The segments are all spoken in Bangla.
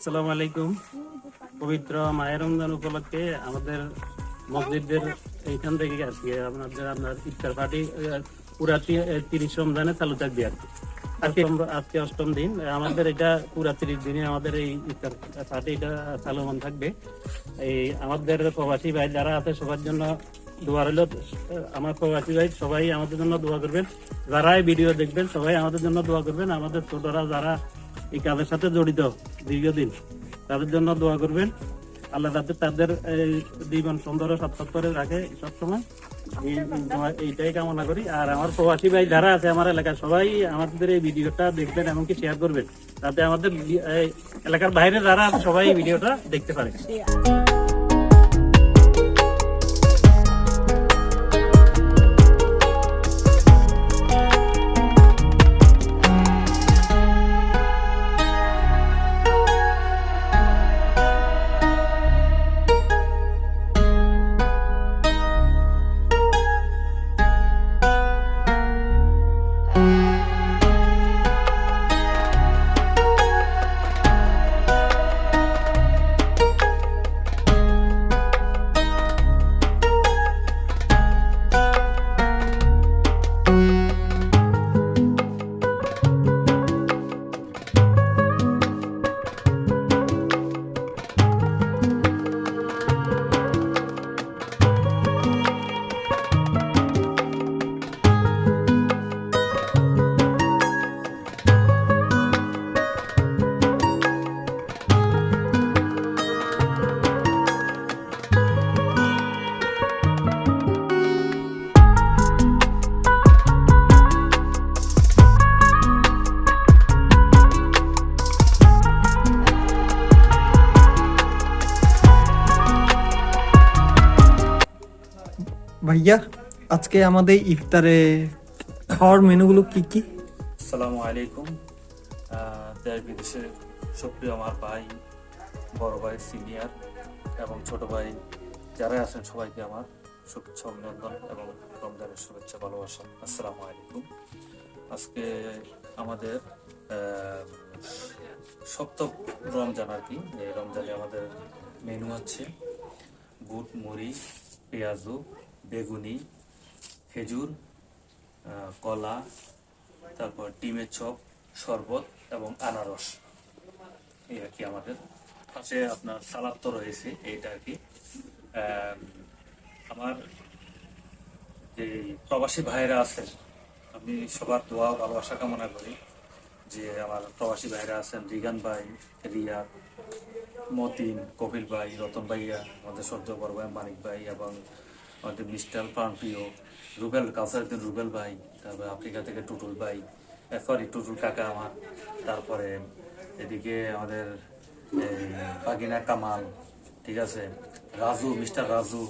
আসসালামু আলাইকুম। পবিত্র মায়ের রমজান উপলক্ষে আমাদের মসজিদের এইখান থেকে আজকে আপনাদের আপনার ইফতার পার্টি পুরা তিরিশ রমজানে চালু থাকবে আর। আজকে আজকে অষ্টম দিন আমাদের এটা পুরা তিরিশ দিনে আমাদের এই ইফতার পার্টি এটা চালমান থাকবে। এই আমাদের প্রবাসী ভাই যারা আছে, সবার জন্য দোয়া রইল। আমার প্রবাসী ভাই সবাই আমাদের জন্য দোয়া করবেন। যারা এই ভিডিও দেখবেন, সবাই আমাদের জন্য দোয়া করবেন। আমাদের ছোটরা যারা এই কাজের সাথে জড়িত দীর্ঘদিন, তাদের জন্য দোয়া করবেন। আল্লাহ তাদের এই জীবন সুন্দর সার্থক করে রাখে সবসময়। এই- এইটাই কামনা করি। আর আমার প্রবাসী ভাই যারা আছে আমার এলাকার সবাই আমাদের এই ভিডিওটা দেখবেন এমনকি শেয়ার করবেন। তাতে আমাদের এলাকার বাইরে যারা আছে সবাই ভিডিওটা দেখতে পারে। ভাইয়া, আজকে আমাদের ইফতারে খাওয়ার মেনুগুলো কি কি? আসসালামু আলাইকুম। দেশ বিদেশের সক্রিয় আমার ভাই, বড় ভাই, সিনিয়র এবং ছোট ভাই যারা আছেন সবাইকে আমার শুভেচ্ছা অভিনন্দন এবং রমজানের শুভেচ্ছা, ভালোবাসা। আসসালামু আলাইকুম। আজকে আমাদের সপ্তম রমজান আর কি। এই রমজানে আমাদের মেনু হচ্ছে বুট, মুড়ি, পেঁয়াজু বেগুনি, খেজুর কলা, তারপর ডিমের চপ, শরবত এবং আনারস। এই আর কি আমাদের। পাশে আপনার সালাদ তো রয়েছে, এইটা আর কি। আমার যে প্রবাসী ভাইরা আছেন, আমি সবার দোয়া ভালোবাসা কামনা করি যে আমার প্রবাসী ভাইরা আছেন, রিগান ভাই, রিয়া, মতিন, কপিল ভাই, রতন ভাইয়া, আমাদের সদ্য ভাই মানিক ভাই এবং আমাদের মিস্টার প্রাণপ্রিয় রুবেল কাউসারুদ্দিন রুবেল ভাই, তারপরে আফ্রিকা থেকে টুটুল ভাই। সরি টুটুল কাকা আমার। তারপরে এদিকে আমাদের বাগিনা কামাল, ঠিক আছে? রাজু, মিস্টার রাজু,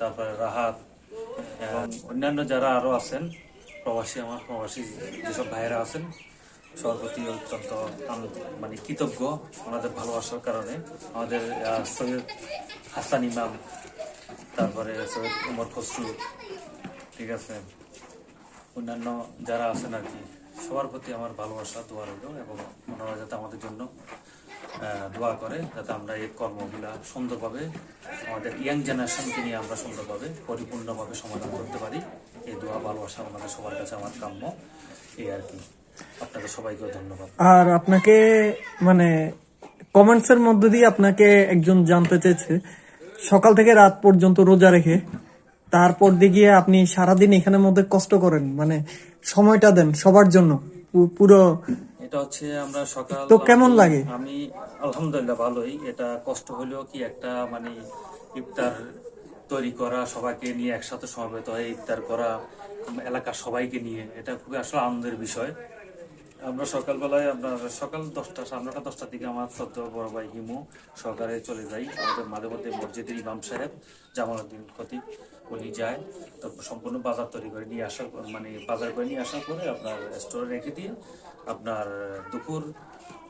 তারপরে রাহাত অন্যান্য যারা আরও আছেন, প্রবাসী আমার, প্রবাসী যেসব ভাইয়েরা আছেন সবার প্রতি অত্যন্ত মানে কৃতজ্ঞ, ওনাদের ভালোবাসার কারণে। আমাদের সৈয়দ হাসান ইমাম তারপরে সৈয়দ উমর খসরু, ঠিক আছে? অন্যান্য যারা আছেন আর কি, সবার প্রতি আমার ভালোবাসা, দোয়া রইল এবং ওনারা যাতে আমাদের জন্য দোয়া করে যাতে আমরা এই কর্মগুলা সুন্দরভাবে আমাদের ইয়াং জেনারেশনকে নিয়ে আমরা সুন্দরভাবে, পরিপূর্ণভাবে সমাধান করতে পারি। এই দোয়া, ভালোবাসা আমাদের সবার কাছে আমার কাম্য। এই আর কি। আপনাদের সবাইকেও ধন্যবাদ। আর আপনাকে মানে কমেন্টস এর মধ্যে দিয়ে আপনাকে একজন জানতে চেয়েছে। সকাল থেকে রাত পর্যন্ত রোজা রেখে তারপর দিয়ে গিয়ে আপনি সারাদিন এখানের মধ্যে কষ্ট করেন মানে সময়টা দেন সবার জন্য পুরো এটা হচ্ছে আমরা সকাল তো কেমন লাগে? আমি আলহামদুলিল্লাহ ভালোই এটা কষ্ট হলেও কি একটা মানে ইফতার তৈরি করা সবাইকে নিয়ে একসাথে সমবেত হয়ে ইফতার করা এলাকার সবাইকে নিয়ে এটা খুবই আসলে আনন্দের বিষয় আমরা সকালবেলায় আপনার সকাল দশটা, সাড়ে নটা, দশটার দিকে আমার সদ্য বড় ভাই হিমু সহকারে চলে যাই। আমাদের মাঝে মধ্যে মসজিদের ইমাম সাহেব জামালউদ্দিন খতিব, উনি যায়। তারপর সম্পূর্ণ বাজার তৈরি করে নিয়ে আসার মানে বাজার করে নিয়ে আসার পরে আপনার স্টোরে রেখে দিয়ে আপনার দুপুর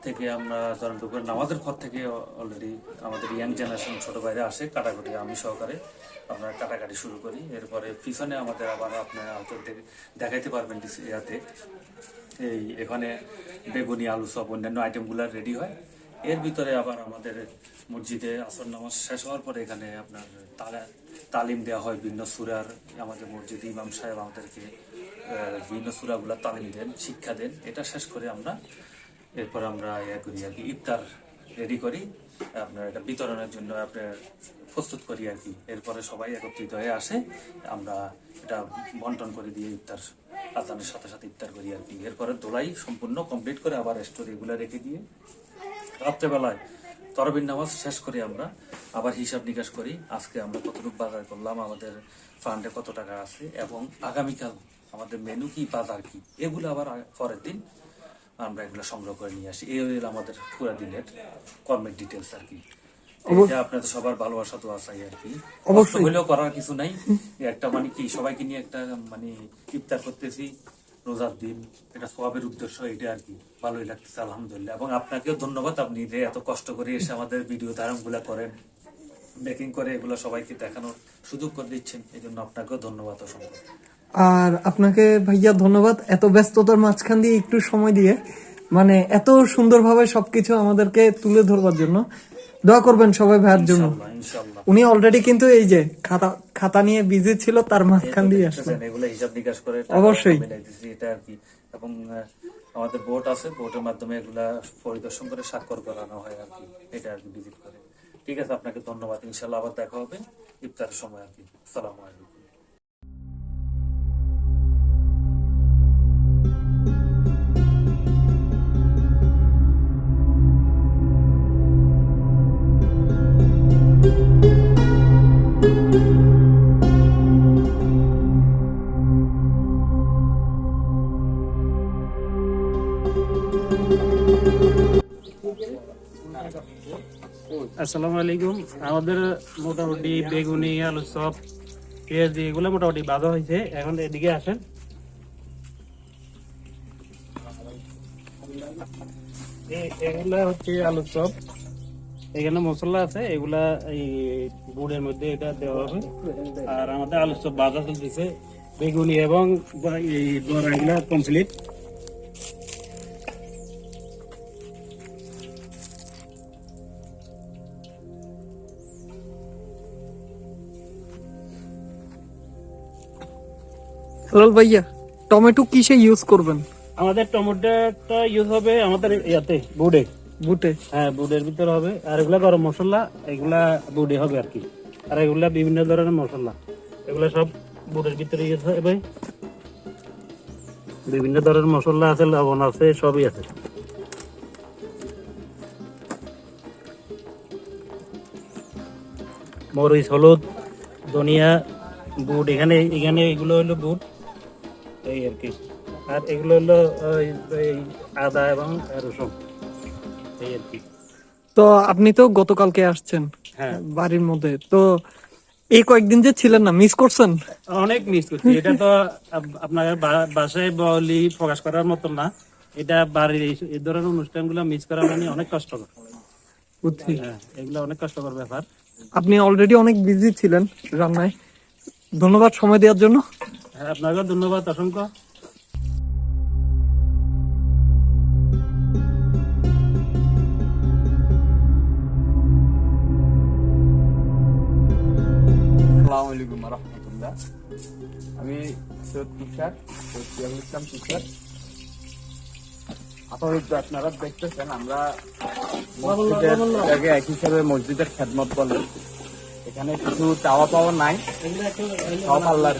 থেকে আমরা, ধরেন দুপুরের নামাজের পর থেকে অলরেডি আমাদের ইয়াং জেনারেশন ছোট বাইরে আসে কাটাকুটি আমি সহকারে। আমরা কাটাকাটি শুরু করি। এরপরে পিছনে আমাদের আবার আপনার হয়তো দেখাইতে পারবেন ইয়াতে। এই এখানে বেগুনি, আলু সব অন্যান্য আইটেমগুলো রেডি হয়। এর ভিতরে আবার আমাদের মসজিদে আসর নামাজ শেষ হওয়ার পরে এখানে আপনার তালিম দেওয়া হয় ভিন্ন সুরার। আমাদের মসজিদে ইমাম সাহেব আমাদেরকে ভিন্ন সুরাগুলা তালিম দেন, শিক্ষা দেন। এটা শেষ করে আমরা এরপর আমরা ইয়ে করি আর কি, ইফতার রেডি করি। আপনার এটা বিতরণের জন্য আপনার প্রস্তুত করি আর কি। এরপরে সবাই একত্রিত হয়ে আসে, আমরা এটা বন্টন করে দিয়ে ইফতার আজানের সাথে সাথে ইফতার করি আর কি। এরপরে দোলাই সম্পূর্ণ কমপ্লিট করে আবার স্টোর এগুলো রেখে দিয়ে রাত্রেবেলায় তরবির নামাজ শেষ করে আমরা, আবার হিসাব নিকাশ করি, আজকে আমরা কতটুকু বাজার করলাম, আমাদের ফান্ডে কত টাকা আছে, এবং আগামীকাল আমাদের মেনু কি, বাজার কি, এগুলো আবার পরের দিন আমরা এগুলো সংগ্রহ করে নিয়ে আসি। এই আমাদের পুরা দিনের কর্মের ডিটেলস আর কি। এটা আপনাদের সবার ভালোবাসা তো আসাই আর কি। কষ্ট হলেও করার কিছু নাই। একটা মানে কি সবাইকে নিয়ে একটা মানে ইফতার করতেছি রোজার দিন। এটা সবাবের উদ্দেশ্য এটা আর কি। ভালোই লাগতেছে আলহামদুলিল্লাহ। এবং আপনাকেও ধন্যবাদ আপনি যে এত কষ্ট করে এসে আমাদের ভিডিও ধারণ করেন। মেকিং করে এগুলো সবাইকে দেখানোর সুযোগ করে দিচ্ছেন। এই জন্য আপনাকেও ধন্যবাদ অসংখ্য। আর আপনাকে ভাইয়া ধন্যবাদ এত ব্যস্ততার মাঝখান দিয়ে একটু সময় দিয়ে। মানে এত সুন্দরভাবে সবকিছু আমাদেরকে তুলে ধরবার জন্য। দোয়া করবেন সবাই ভাইয়ের জন্য। উনি অলরেডি কিন্তু এই যে খাতা খাতা নিয়ে বিজি ছিল তার মাঝখান দিয়ে আসলেন এগুলো হিসাব নিকাশ করে অবশ্যই। এটা আর কি। এবং আমাদের বোট আছে বোটের মাধ্যমে এগুলা পরিদর্শন করে স্বাক্ষর করানো হয় আর কি এটা আর কি ভিজিট করে। ঠিক আছে আপনাকে ধন্যবাদ। ইনশাল্লাহ আবার দেখা হবে ইফতারের সময় আর কি। সালাম আলাইকুম। আসসালামু আলাইকুম। আমাদের মোটামুটি বেগুনি, আলু চপ, পেঁয়াজি এগুলো মোটামুটি বাঁধা হয়েছে। এখন এদিকে আসেন। এগুলা হচ্ছে আলু চপ। এখানে মশলা আছে, এগুলা এই গুড়ের মধ্যে এটা দেওয়া হবে। আর আমাদের আলু চপ বাজা চলতেছে। বেগুনি এবং এই এগুলা কমপ্লিট হেলাল ভাইয়া টমেটো কিসে ইউজ করবেন? আমাদের টমেটোটা ইউজ হবে আমাদের ইয়াতে বুড়ে বুটে? হ্যাঁ বুটের ভিতরে হবে। আর এগুলা গরম মশলা এগুলা বুটে হবে আর কি। আর এগুলা বিভিন্ন ধরনের মশলা। এগুলা সব বুটের ভিতরে ইউজ হবে বিভিন্ন ধরনের মশলা আছে লবণ আছে সবই আছে। মরিচ হলুদ ধনিয়া বুট এখানে এখানে এগুলো হলো বুট। এই আর কি। আর এগুলো হলো এই আদা এবং রসুন। এই আর কি। তো আপনি তো গতকালকে আসছেন হ্যাঁ। বাড়ির মধ্যে। তো এই কয়েকদিন যে ছিলেন না মিস করছেন? অনেক মিস করছি। এটা তো আপনার বাসায় বলি প্রকাশ করার মতো না। এটা বাড়ির এই- ধরনের অনুষ্ঠানগুলো মিস করা মানে অনেক কষ্টকর। বুঝছি। হ্যাঁ এগুলো অনেক কষ্টকর ব্যাপার। আপনি অলরেডি অনেক বিজি ছিলেন রান্নায়। ধন্যবাদ সময় দেওয়ার জন্য। হ্যাঁ আপনাকেও ধন্যবাদ অসংখ্য। রহমতুল্লাহ। আমি সৈয়দ তুষার সৈয়দ সিয়াহুল ইসলাম তুষার। আপাতত আপনারা দেখতেছেন আমরা মসজিদের এক হিসাবে মসজিদের খেদমত বলে এখানে কিছু চাওয়া পাওয়া নাই। সব আল্লাহর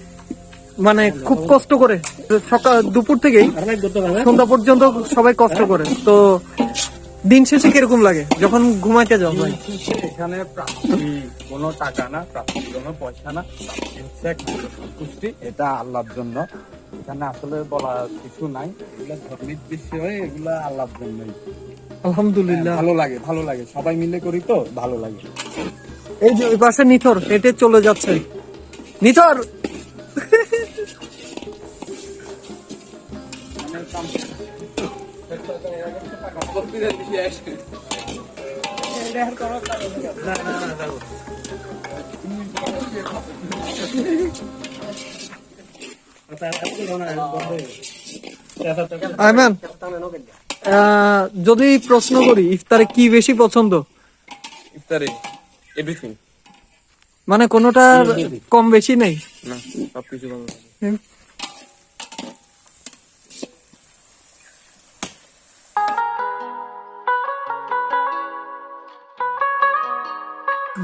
মানে খুব কষ্ট করে। সকাল দুপুর থেকেই সন্ধ্যা পর্যন্ত সবাই কষ্ট করে। তো দিন শেষে কীরকম লাগে? যখন ঘুমাইতে যাও ভাই। এখানে কোনো টাকা না প্রাপ্তি কোনো পয়সা না সন্তুষ্টি এটা আল্লাহর জন্য এখানে আসলে বলা কিছু নাই এগুলা ধর্মীয় বিষয় এগুলা আল্লাহর জন্যই আলহামদুলিল্লাহ। ভালো লাগে ভালো লাগে সবাই মিলে করি তো ভালো লাগে এই যে ওই পাশে নিথর হেঁটে চলে যাচ্ছে। নিথর যদি প্রশ্ন করি ইফতারে কি বেশি পছন্দ? ইফতারে এভরিথিং মানে কোনোটার কম বেশি নেই? না সবকিছু ভালো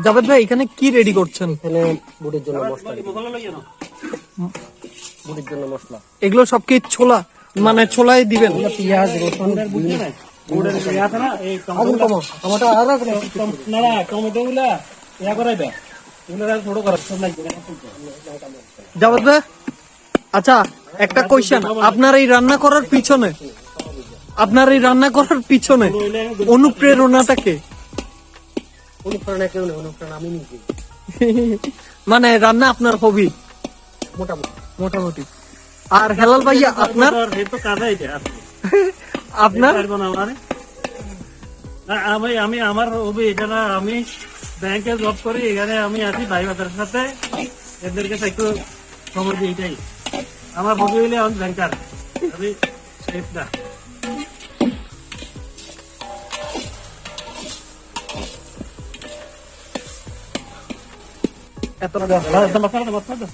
জাভেদ ভাই এখানে কি রেডি করছেন? এখানে বুটের জন্য মশলা বুটের জন্য মশলা। এগুলো সব কি ছোলা? মানে ছোলাই দিবেন? পেঁয়াজ রসুন টমেটো। আর টমেটো গুলা ইয়া করাই আচ্ছা একটা কোয়েশ্চেন আপনার এই রান্না করার পিছনে, আপনার এই রান্না করার পিছনে অনুপ্রেরণাটাকে অনুপ্রেরণা কেউ অনুপ্রেরণা আমি নিজে মানে রান্না আপনার হবি মোটামুটি। মোটামুটি আর হেলাল ভাইয়া, আপনার। আপনার? আমি আমার হবি এটা না, আমি ব্যাংকে জব করি, এখানে আমি আছি ভাই বাজারের সাথে। এদেরকে একটু খবর দিই এটাই আমার হবি হইলে আমি ব্যাংকার আমি শেফ না। এত মশলা মশলা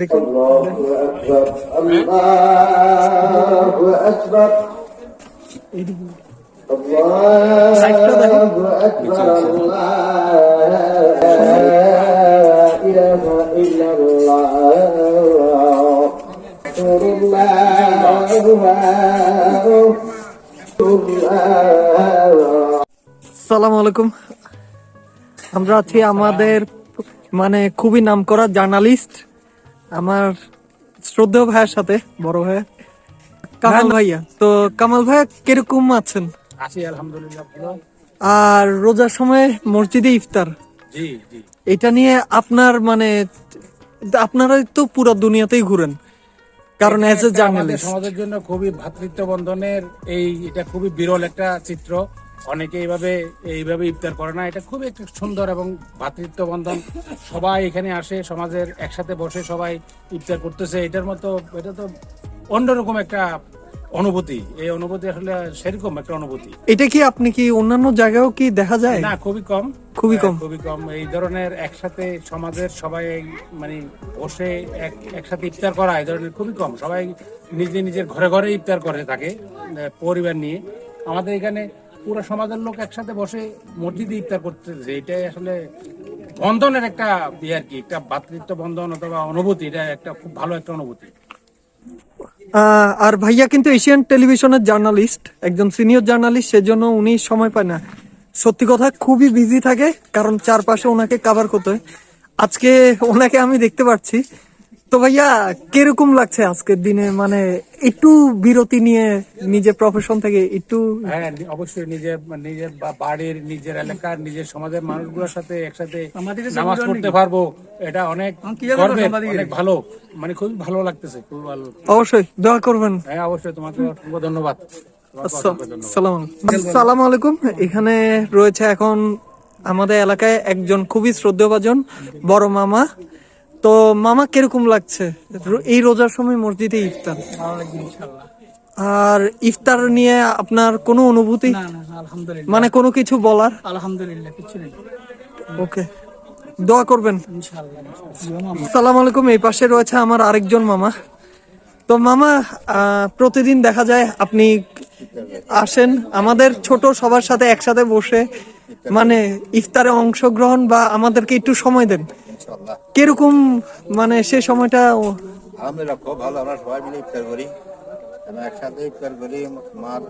দেখুন সালাম আলাইকুম। আমরা আছি আমাদের মানে খুবই নামকরা জার্নালিস্ট আমার শ্রদ্ধেয় ভাইয়ের সাথে বড় ভাই কামাল ভাইয়া। তো কামাল ভাইয়া কীরকম আছেন? আছি আলহামদুলিল্লাহ ভালো। আর রোজার সময় মসজিদে ইফতার। জি জি। এটা নিয়ে আপনার মানে আপনারা তো পুরো দুনিয়াতেই ঘুরেন। কারণ অ্যাজ এ জার্নালিস্ট সমাজের জন্য খুবই ভ্রাতৃত্ব বন্ধনের এই এটা খুবই বিরল একটা চিত্র। অনেকে এইভাবে এইভাবে ইফতার করে না। এটা খুবই একটা সুন্দর এবং ভ্রাতৃত্ব বন্ধন সবাই এখানে আসে সমাজের একসাথে বসে সবাই ইফতার করতেছে। এটার মতো এটা তো অন্যরকম একটা অনুভূতি। এই অনুভূতি আসলে সেরকম একটা অনুভূতি। এটা কি আপনি কি অন্যান্য জায়গায়ও কি দেখা যায়? না খুবই কম। খুবই কম। হ্যাঁ, খুবই কম। এই ধরনের একসাথে সমাজের সবাই মানে বসে এক একসাথে ইফতার করা এই ধরনের খুবই কম। সবাই নিজে নিজের ঘরে ঘরে ইফতার করে থাকে পরিবার নিয়ে। আমাদের এখানে পুরো সমাজের লোক একসাথে বসে মসজিদে ইফতার করতেছে। এটাই আসলে বন্ধনের একটা ইয়ে আর কি, একটা ভাতৃত্ব বন্ধন অথবা অনুভূতি, এটা একটা খুব ভালো একটা অনুভূতি। আর ভাইয়া কিন্তু এশিয়ান টেলিভিশনের জার্নালিস্ট, একজন সিনিয়র জার্নালিস্ট, সেজন্য উনি সময় পায় না। সত্যি কথা, খুবই বিজি থাকে, কারণ চারপাশে ওনাকে কাভার করতে হয়। আজকে ওনাকে আমি দেখতে পাচ্ছি তো ভাইয়া কীরকম লাগছে আজকের দিনে? মানে একটু বিরতি নিয়ে নিজের প্রফেশন থেকে একটু হ্যাঁ অবশ্যই নিজের নিজের বাড়ির নিজের এলাকার নিজের সমাজের মানুষগুলোর সাথে একসাথে নামাজ পড়তে পারব। এটা অনেক অনেক ভালো। মানে খুবই ভালো লাগতেছে। খুব ভালো। অবশ্যই দোয়া করবেন। হ্যাঁ অবশ্যই তোমাকে অসংখ্য ধন্যবাদ। সালাম সালাম আলাইকুম। এখানে রয়েছে এখন আমাদের এলাকায় একজন খুবই শ্রদ্ধাভাজন বড় মামা। তো মামা কীরকম লাগছে? এই রোজার সময় মসজিদে ইফতার? আর ইফতার নিয়ে আপনার কোনো অনুভূতি? মানে কোনো কিছু বলার? আলহামদুলিল্লাহ কিছু নেই। ওকে। দোয়া করবেন। সালাম আলাইকুম এই পাশে রয়েছে আমার আরেকজন মামা। তো মামা আহ, প্রতিদিন দেখা যায় আপনি আসেন আমাদের ছোট সবার সাথে একসাথে বসে মানে ইফতারে অংশগ্রহণ বা আমাদেরকে একটু সময় দেন। কীরকম মানে সে সময়টা আলহামদুলিল্লাহ খুব ভালো। আমরা সবাই মিলে ইফতার করি। এবং একসাথে ইফতার করি। মার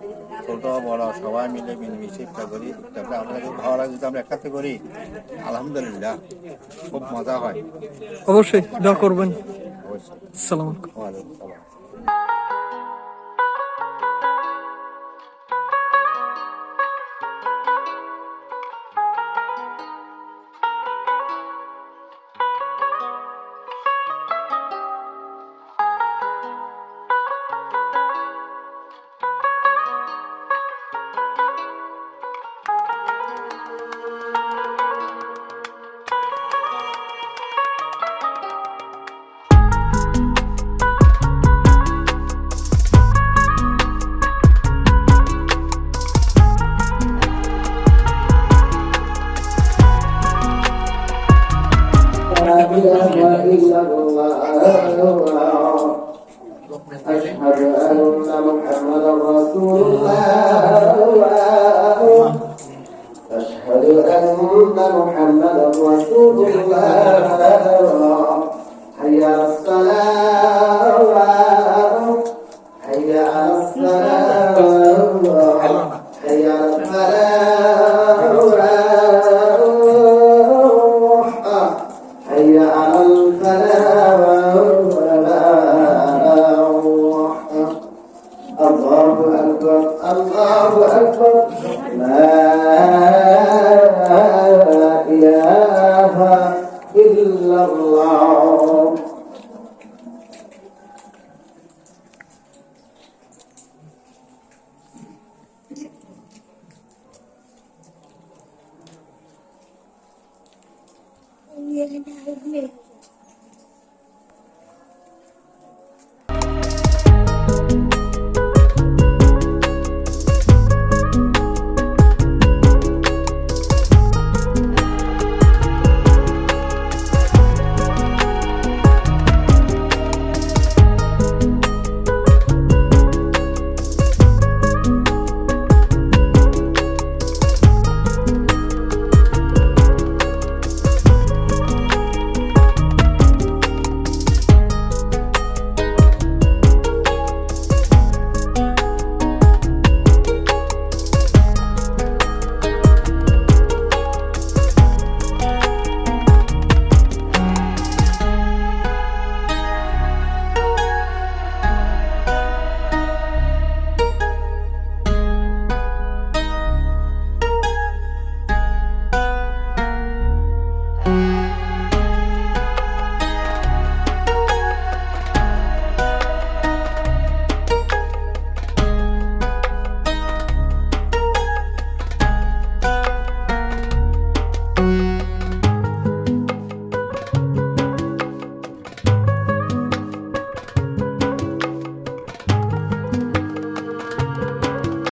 ছোট বড় সবাই মিলে মিলেমিশে ইফতার করি। তারপরে আমরা ভালো লাগে যদি আমরা একসাথে করি। আলহামদুলিল্লাহ খুব মজা হয়। অবশ্যই দোয়া করবেন। অবশ্যই। সালাম আলাইকুম ওয়ালাইকুম